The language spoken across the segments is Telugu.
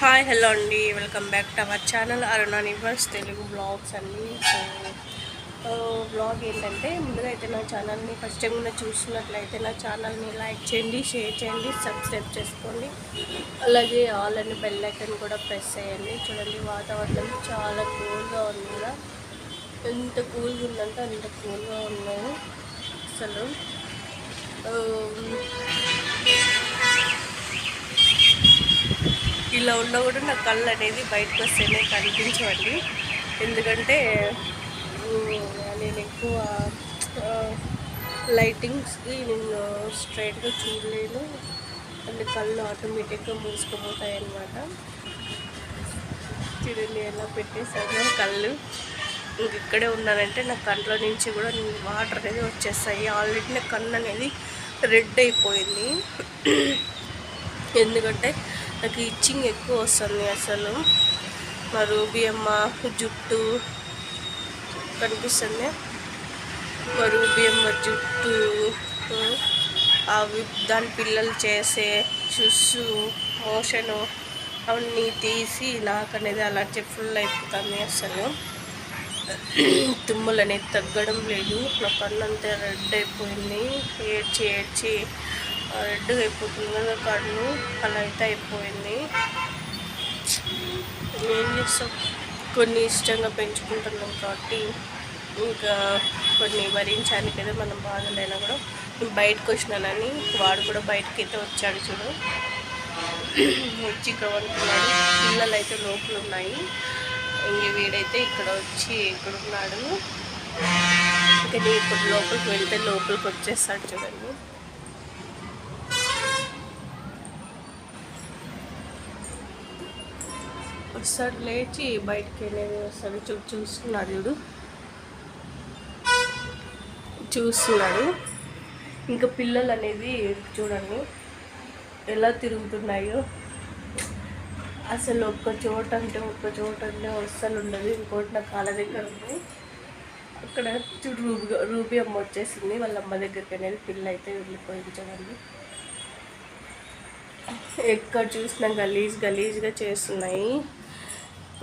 హాయ్ హలో అండి. Welcome back to our channel Aruna నివర్స్ Telugu blogs అండి సో బ్లాగ్ ఏంటంటే ముందుగా అయితే నా ఛానల్ని ఫస్ట్ టైం ఉన్న చూసినట్లయితే నా ఛానల్ని లైక్ చేయండి షేర్ చేయండి సబ్స్క్రైబ్ చేసుకోండి. అలాగే ఆల్ అండ్ బెల్ ఐకన్ కూడా ప్రెస్ చేయండి. చూడండి వాతావరణం చాలా కూల్గా ఉంది కదా. ఎంత కూల్గా ఉందంటే అంత కూల్గా ఉన్నాయి అసలు ఇలా ఉన్నా కూడా నా కళ్ళు అనేది బయటకు వస్తేనే కనిపించవండి. ఎందుకంటే నేను ఎక్కువ లైటింగ్స్కి నేను స్ట్రైట్గా చూడలేను. అండ్ కళ్ళు ఆటోమేటిక్గా మూసుకుపోతాయి అన్నమాట చూడండి ఎలా పెట్టేసాను కళ్ళు. ఇంక ఇక్కడే ఉన్నానంటే నా కంట్లో నుంచి కూడా వాటర్ అనేది వచ్చేస్తాయి. ఆల్రెడీ నా కన్ను అనేది రెడ్ అయిపోయింది. ఎందుకంటే నాకు ఇచ్చింగ్ ఎక్కువ వస్తుంది అసలు. మా రూబియమ్మ జుట్టు కనిపిస్తుంది. మా రూబియమ్మ జుట్టు అవి దాని పిల్లలు చేసే చుస్సు మోషను అవన్నీ తీసి నాకు అనేది అలర్జీ ఫుల్ అయిపోతుంది అసలు. తుమ్ములు అనేది తగ్గడం లేదు. నా కన్ను అంతా రెడ్ అయిపోయింది. ఏడ్చి ఏడ్చి రెడ్ అయిపోతుంది కదా అలా అయితే అయిపోయింది. ఏం చేస్తాం? కొన్ని ఇష్టంగా పెంచుకుంటున్నాం కాబట్టి ఇంకా కొన్ని భరించాలి కదా మనం బాధలైనా కూడా నేను బయటకు వచ్చినానని వాడు కూడా బయటకి అయితే వచ్చాడు చూడు. వచ్చి ఇక్కడ వండుకున్నాడు పిల్లలు అయితే లోపల ఉన్నాయి. ఇంక వీడైతే ఇక్కడ వచ్చి ఇక్కడ ఉన్నాడు. ఇంకా నేను ఇప్పుడు లోపలికి వెళ్తే లోపలికి వచ్చేస్తాడు చూడండి. ఒకసారి లేచి బయటికి వెళ్ళేది వస్తాడు చూ చూస్తున్నాడు చూడు. చూస్తున్నాడు. ఇంకా పిల్లలు అనేది చూడండి ఎలా తిరుగుతున్నాయో. అసలు ఒక్క చోట అంటే ఒక్క చోట అంటే అస్సలు ఉండదు. ఇంకోటి నా కాళ్ళ దగ్గర ఉంది. అక్కడ చూడు రూబీ రూబీ అమ్మ వచ్చేసింది. వాళ్ళ అమ్మ దగ్గరికి అనేది పిల్ల అయితే వెళ్ళిపోయింది చూడండి. ఎక్కడ చూసినా గలీజ్ గలీజ్గా చేస్తున్నాయి.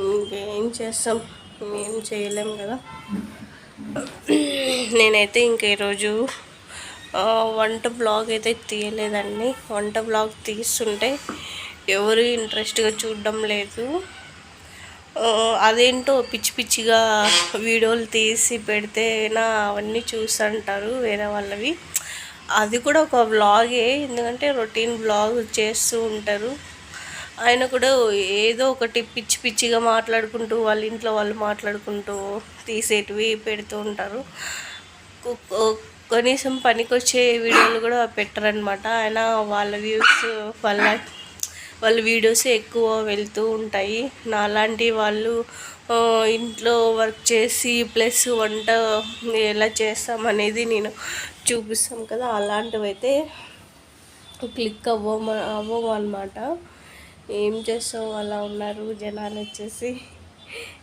ఇంకేం చేస్తాం? ఏం చేయలేం కదా. నేనైతే ఇంకా ఈరోజు వంట బ్లాగ్ అయితే తీయలేదండి. వంట బ్లాగ్ తీస్తుంటే ఎవరు ఇంట్రెస్ట్గా చూడడం లేదు. అదేంటో పిచ్చి పిచ్చిగా వీడియోలు తీసి పెడితే నా అవన్నీ చూస్తుంటారు వేరే వాళ్ళవి. అది కూడా ఒక బ్లాగే ఎందుకంటే రొటీన్ బ్లాగ్ చేస్తూ ఉంటారు. ఆయన కూడా ఏదో ఒకటి పిచ్చి పిచ్చిగా మాట్లాడుకుంటూ వాళ్ళ ఇంట్లో వాళ్ళు మాట్లాడుకుంటూ తీసేటివి పెడుతూ ఉంటారు. కనీసం పనికొచ్చే వీడియోలు కూడా పెట్టరనమాట ఆయన వాళ్ళ వ్యూస్ వాళ్ళ వాళ్ళ వీడియోస్ ఎక్కువ వెళ్తూ ఉంటాయి. నాలాంటి వాళ్ళు ఇంట్లో వర్క్ చేసి ప్లస్ వంట ఎలా చేస్తామనేది నేను చూపిస్తాం కదా. అలాంటివైతే క్లిక్ అవ్వమ అవ్వమన్నమాట. ఏం చేస్తావు? అలా ఉన్నారు జనాలు వచ్చేసి.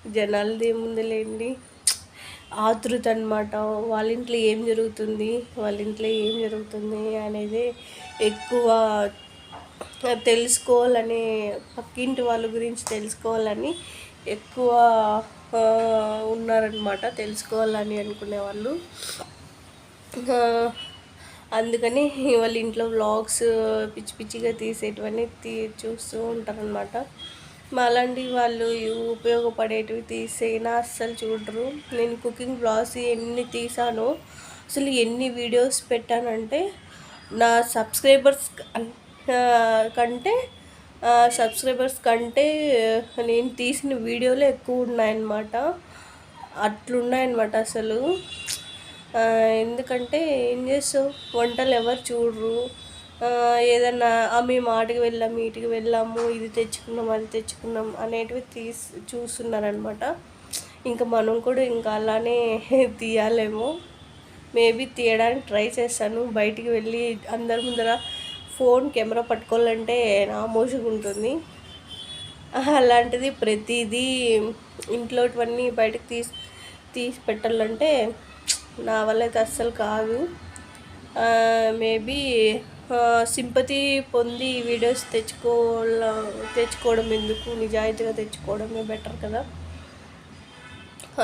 జనాలది ఏముందిలేండి? ఆతృత అనమాట వాళ్ళ ఇంట్లో ఏం జరుగుతుంది? వాళ్ళ ఇంట్లో ఏం జరుగుతుంది అనేది ఎక్కువ తెలుసుకోవాలని పక్కింటి వాళ్ళ గురించి తెలుసుకోవాలని ఎక్కువ ఉన్నారనమాట తెలుసుకోవాలని అనుకునే వాళ్ళు అందుకని వాళ్ళ ఇంట్లో వ్లాగ్స్ పిచ్చి పిచ్చిగా తీసేటివన్నీ తీ చూస్తూ ఉంటారనమాట అలాంటి వాళ్ళు ఉపయోగపడేటివి తీసేనా అస్సలు చూడరు. నేను కుకింగ్ బ్లాగ్స్ ఎన్ని తీసానో అసలు ఎన్ని వీడియోస్ పెట్టానంటే నా సబ్స్క్రైబర్స్ కంటే సబ్స్క్రైబర్స్ కంటే నేను తీసిన వీడియోలే ఎక్కువ ఉన్నాయన్నమాట. అట్లున్నాయన్నమాట అసలు. ఎందుకంటే ఏం చేస్తావు? వంటలు ఎవరు చూడరు. ఏదన్నా మేము ఆటకి వెళ్ళాము ఇటుకి వెళ్ళాము ఇది తెచ్చుకున్నాం అది తెచ్చుకున్నాం అనేటివి తీసి చూస్తున్నారనమాట. ఇంకా మనం కూడా ఇంకా అలానే తీయాలేమో. మేబీ తీయడానికి ట్రై చేస్తాను. బయటికి వెళ్ళి అందరి ముందర ఫోన్ కెమెరా పట్టుకోవాలంటే నా మోసుగా ఉంటుంది అలాంటిది ప్రతిదీ ఇంట్లోటివన్నీ బయటకు తీసి తీసి పెట్టాలంటే నా వల్ల అయితే అస్సలు కాదు. మేబీ సింపతి పొంది వీడియోస్ తెచ్చుకోవాల తెచ్చుకోవడం ఎందుకు? నిజాయితీగా తెచ్చుకోవడమే బెటర్ కదా.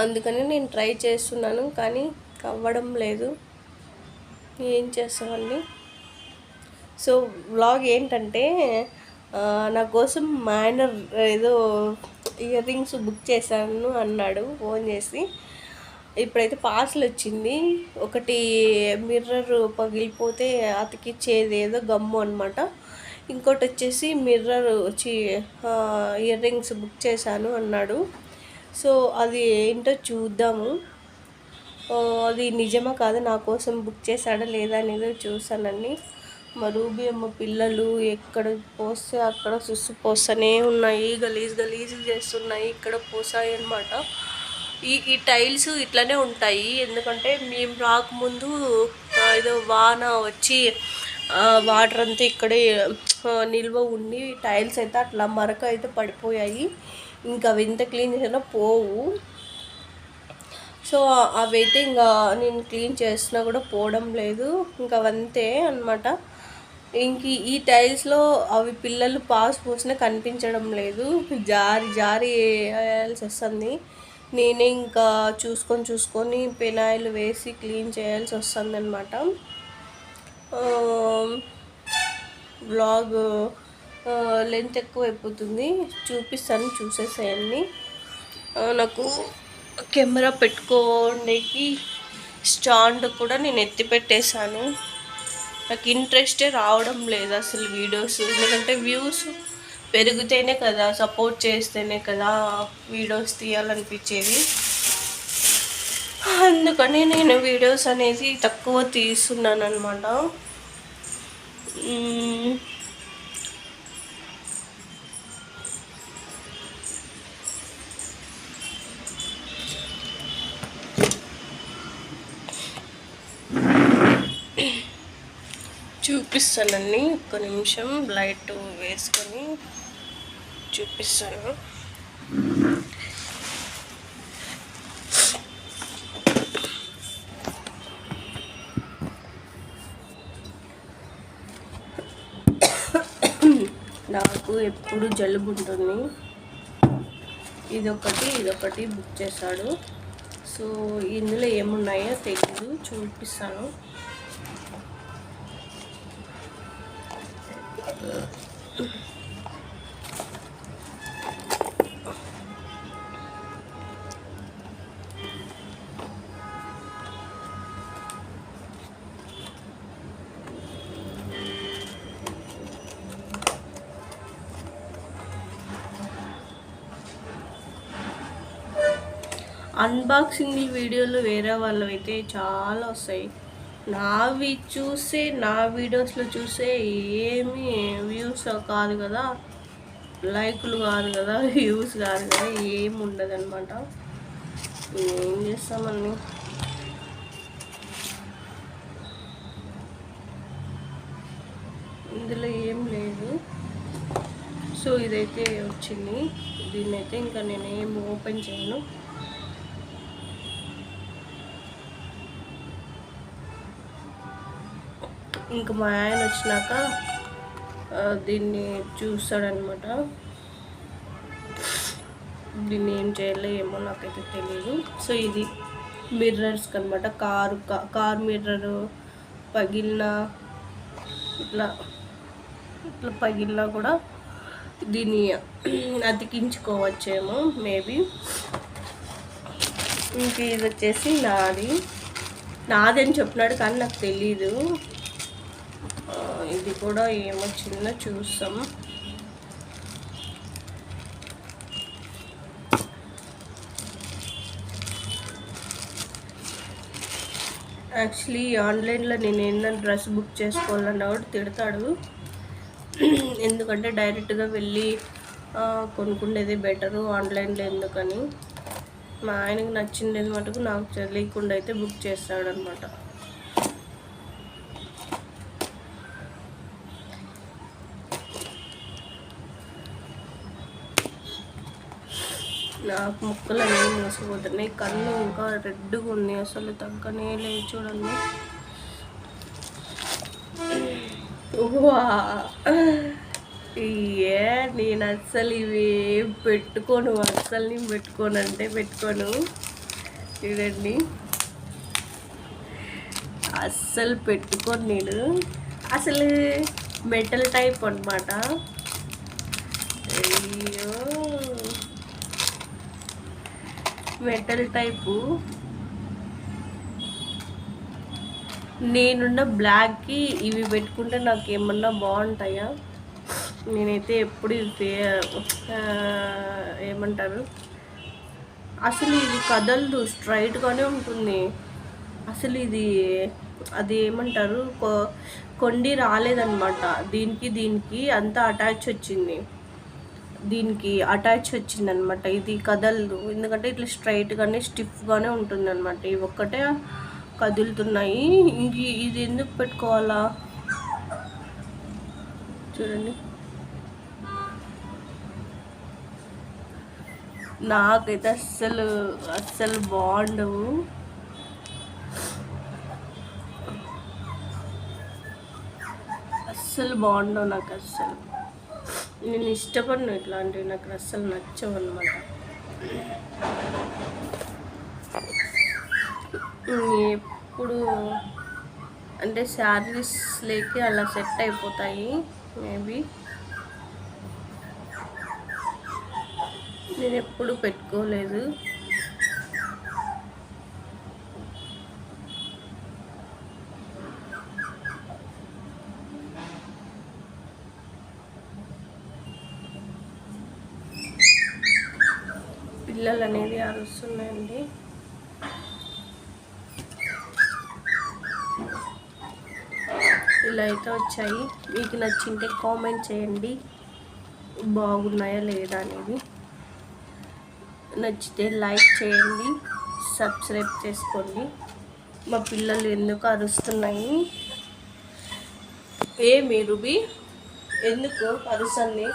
అందుకని నేను ట్రై చేస్తున్నాను కానీ అవ్వడం లేదు. ఏం చేస్తామండి సో వ్లాగ్ ఏంటంటే నా కోసం మా ఆయన ఏదో ఇయర్ రింగ్స్ బుక్ చేశాను అన్నాడు ఫోన్ చేసి. ఇప్పుడైతే పార్సల్ వచ్చింది. ఒకటి మిర్రర్ పగిలిపోతే అతికిచ్చేది ఏదో గమ్ము అనమాట ఇంకోటి వచ్చేసి మిర్రర్ వచ్చి ఇయర్ రింగ్స్ బుక్ చేశాను అన్నాడు. సో అది ఏంటో చూద్దాము. అది నిజమా కాదు? నా కోసం బుక్ చేశాడా లేదా అనేది చూసానండి మా రూబీ అమ్మ పిల్లలు ఎక్కడ పోస్తే అక్కడ సుస్సు పోస్తూనే ఉన్నాయి. గలీజ్ గలీజ్ చేస్తున్నాయి. ఇక్కడ పోసాయి అనమాట ఈ ఈ టైల్స్ ఇట్లానే ఉంటాయి. ఎందుకంటే మేము రాకముందు ఏదో వాన వచ్చి వాటర్ అంతా ఇక్కడే నిల్వ ఉండి టైల్స్ అయితే అట్లా మరక అయితే పడిపోయాయి. ఇంకా అవి ఎంత క్లీన్ చేసినా పోవు. సో అవైతే ఇంకా నేను క్లీన్ చేసినా కూడా పోవడం లేదు. ఇంకా అవంతే అనమాట ఇంక ఈ టైల్స్లో అవి పిల్లలు పాస్ పోసినా కనిపించడం లేదు. జారి జారి వేయాల్సి వస్తుంది. నేనే ఇంకా చూసుకొని చూసుకొని పెనాయిల్ వేసి క్లీన్ చేయాల్సి వస్తుందన్నమాట. బ్లాగ్ లెంత్ ఎక్కువ అయిపోతుంది చూపిస్తాను చూసేసేయండి. నాకు కెమెరా పెట్టుకోడానికి స్టాండ్ కూడా నేను ఎత్తి పెట్టేశాను. నాకు ఇంట్రెస్టే రావడం లేదు అసలు వీడియోస్. ఎందుకంటే వ్యూస్ పెరిగితేనే కదా సపోర్ట్ చేస్తేనే కదా వీడియోస్ తీయాలనిపించేది. అందుకని నేను వీడియోస్ అనేది తక్కువ తీస్తున్నాను అనమాట చూపిస్తానండి ఒక్క నిమిషం లైట్ వేసుకొని చూపిస్తాను. నాకు ఎప్పుడు జలుబు ఉంటుంది. ఇదొకటి ఇదొకటి బుక్ చేశాడు. సో ఇందులో ఏమున్నాయో తెలీదు చూపిస్తాను. అన్బాక్సింగ్ వీడియోలు వేరే వాళ్ళవైతే అయితే చాలా వస్తాయి. నావి చూసే నా వీడియోస్లో చూసే ఏమి వ్యూస్ కాదు కదా. లైకులు కాదు కదా వ్యూస్ కాదు కదా ఏమి ఉండదు అనమాట ఏం చేస్తామని ఇందులో ఏం లేదు. సో ఇదైతే వచ్చింది. దీన్నైతే ఇంకా నేను ఏం ఓపెన్ చేయను. ఇంక మా ఆయన వచ్చినాక దీన్ని చూస్తాడనమాట దీన్ని ఏం చేయాలో ఏమో నాకైతే తెలియదు సో ఇది మిర్రర్స్ అనమాట కారు కార్ మిర్రర్ పగిలిన ఇట్లా ఇట్లా పగిలినా కూడా దీన్ని అతికించుకోవచ్చేమో మేబీ ఇంక ఇది వచ్చేసి నాది. నాది అని చెప్పినాడు కానీ నాకు తెలీదు. ఇది కూడా ఏమో చిన్న చూస్తాం. యాక్చువల్లీ ఆన్లైన్లో నేను ఏదైనా డ్రెస్ బుక్ చేసుకోవాలన్నా కూడా తిడతాడు. ఎందుకంటే డైరెక్ట్గా వెళ్ళి కొనుక్కునేది బెటరు ఆన్లైన్లో ఎందుకని. మా ఆయనకి నచ్చింది మటుకు నాకు తెలియకుండా అయితే బుక్ చేస్తాడనమాట నాకు ముక్కలు అనేవి మూసిపోతున్నాయి కళ్ళు ఇంకా రెడ్గా ఉన్నాయి. అసలు తగ్గనే లేదు చూడండి. ఏ నేను అస్సలు ఇవి పెట్టుకోను. అస్సలు నేను పెట్టుకోను అంటే పెట్టుకోను. చూడండి. అస్సలు పెట్టుకోను నేను. అసలు మెటల్ టైప్ అనమాట అయ్యో. మెటల్ టైపు నేనున్న బ్లాక్కి ఇవి పెట్టుకుంటే నాకు ఏమన్నా బాగుంటాయా? నేనైతే ఎప్పుడు ఇవి ఏమంటారు? అసలు ఇది కదలదు స్ట్రైట్గానే ఉంటుంది. అసలు ఇది అది ఏమంటారు? కొ- కొండి రాలేదన్నమాట. దీనికి దీనికి అంతా అటాచ్ వచ్చింది. దీనికి అటాచ్ వచ్చింది అనమాట ఇది కదలదు. ఎందుకంటే ఇట్లా స్ట్రైట్గానే స్టిఫ్గానే ఉంటుంది అనమాట ఇవి ఒక్కటే కదులుతున్నాయి. ఇంక ఇది ఎందుకు పెట్టుకోవాలా? చూడండి. నాకైతే అస్సలు అస్సలు బాగుండవు. అస్సలు బాగుండవు నాకు అస్సలు నేను ఇష్టపడను ఇట్లాంటివి నాకు అస్సలు నచ్చవు అనమాట ఎప్పుడు అంటే శారీస్ లేకి అలా సెట్ అయిపోతాయి మేబీ. నేను ఎప్పుడు పెట్టుకోలేదు. పిల్లలు అనేది అరుస్తున్నాయండి. ఇలా అయితే వచ్చాయి. మీకు నచ్చింటే కామెంట్ చేయండి. బాగున్నాయా లేదా అనేది. నచ్చితే లైక్ చేయండి. సబ్స్క్రైబ్ చేసుకోండి. మా పిల్లలు ఎందుకు అరుస్తున్నాయి? ఏమి రుబి ఎందుకు అరుసండి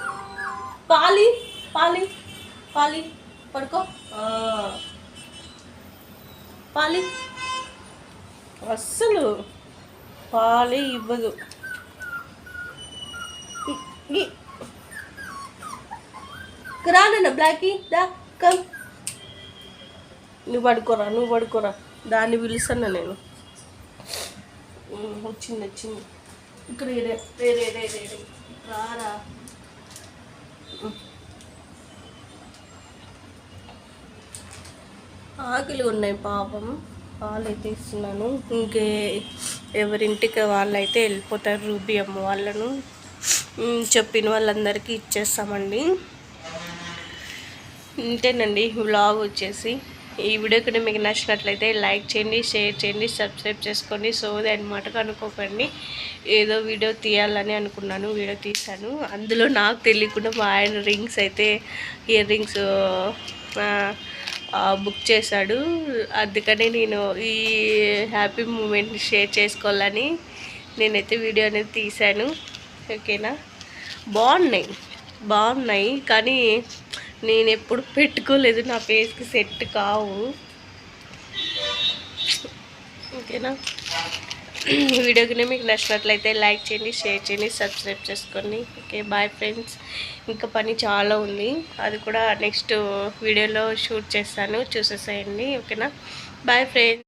పాలి పాలి పాలి. పడుకో. పాలి. అస్సలు పాలే ఇవ్వదు. రానన్న బ్లాకీ దా కమ్. నువ్వు పడుకోరా నువ్వు పడుకోరా. దాన్ని పిలుస్తాను నేను. వచ్చింది వచ్చింది. ఇక్కడ రే రే. రారా. ఆకులు ఉన్నాయి పాపం. పాలు అయితే ఇస్తున్నాను. ఇంకే ఎవరింటికి వాళ్ళైతే వెళ్ళిపోతారు రూబీ అమ్మ వాళ్ళను. చెప్పిన వాళ్ళందరికీ ఇచ్చేస్తామండి. ఇంతేనండి వ్లాగ్ వచ్చేసి. ఈ వీడియో కూడా మీకు నచ్చినట్లయితే లైక్ చేయండి షేర్ చేయండి సబ్స్క్రైబ్ చేసుకోండి సో అనమాట అనుకోకండి. ఏదో వీడియో తీయాలని అనుకున్నాను వీడియో తీశాను. అందులో నాకు తెలియకుండా మా ఆయన రింగ్స్ అయితే ఇయర్ రింగ్స్ బుక్ చేశాడు. అందుకని నేను ఈ హ్యాపీ మూమెంట్ని షేర్ చేసుకోవాలని నేనైతే వీడియో అనేది తీశాను. ఓకేనా? బాగున్నాయి. బాగున్నాయి. కానీ నేను ఎప్పుడు పెట్టుకోలేదు. నా ఫేస్కి సెట్ కావు. ఓకేనా? ఈ వీడియో కింద మీకు నచ్చినట్లయితే లైక్ చేయండి షేర్ చేయండి సబ్స్క్రైబ్ చేసుకోండి. ఓకే బాయ్ ఫ్రెండ్స్ ఇంకా పని చాలా ఉంది. అది కూడా నెక్స్ట్ వీడియోలో షూట్ చేస్తాను. చూసేసేయండి. ఓకేనా బాయ్ ఫ్రెండ్స్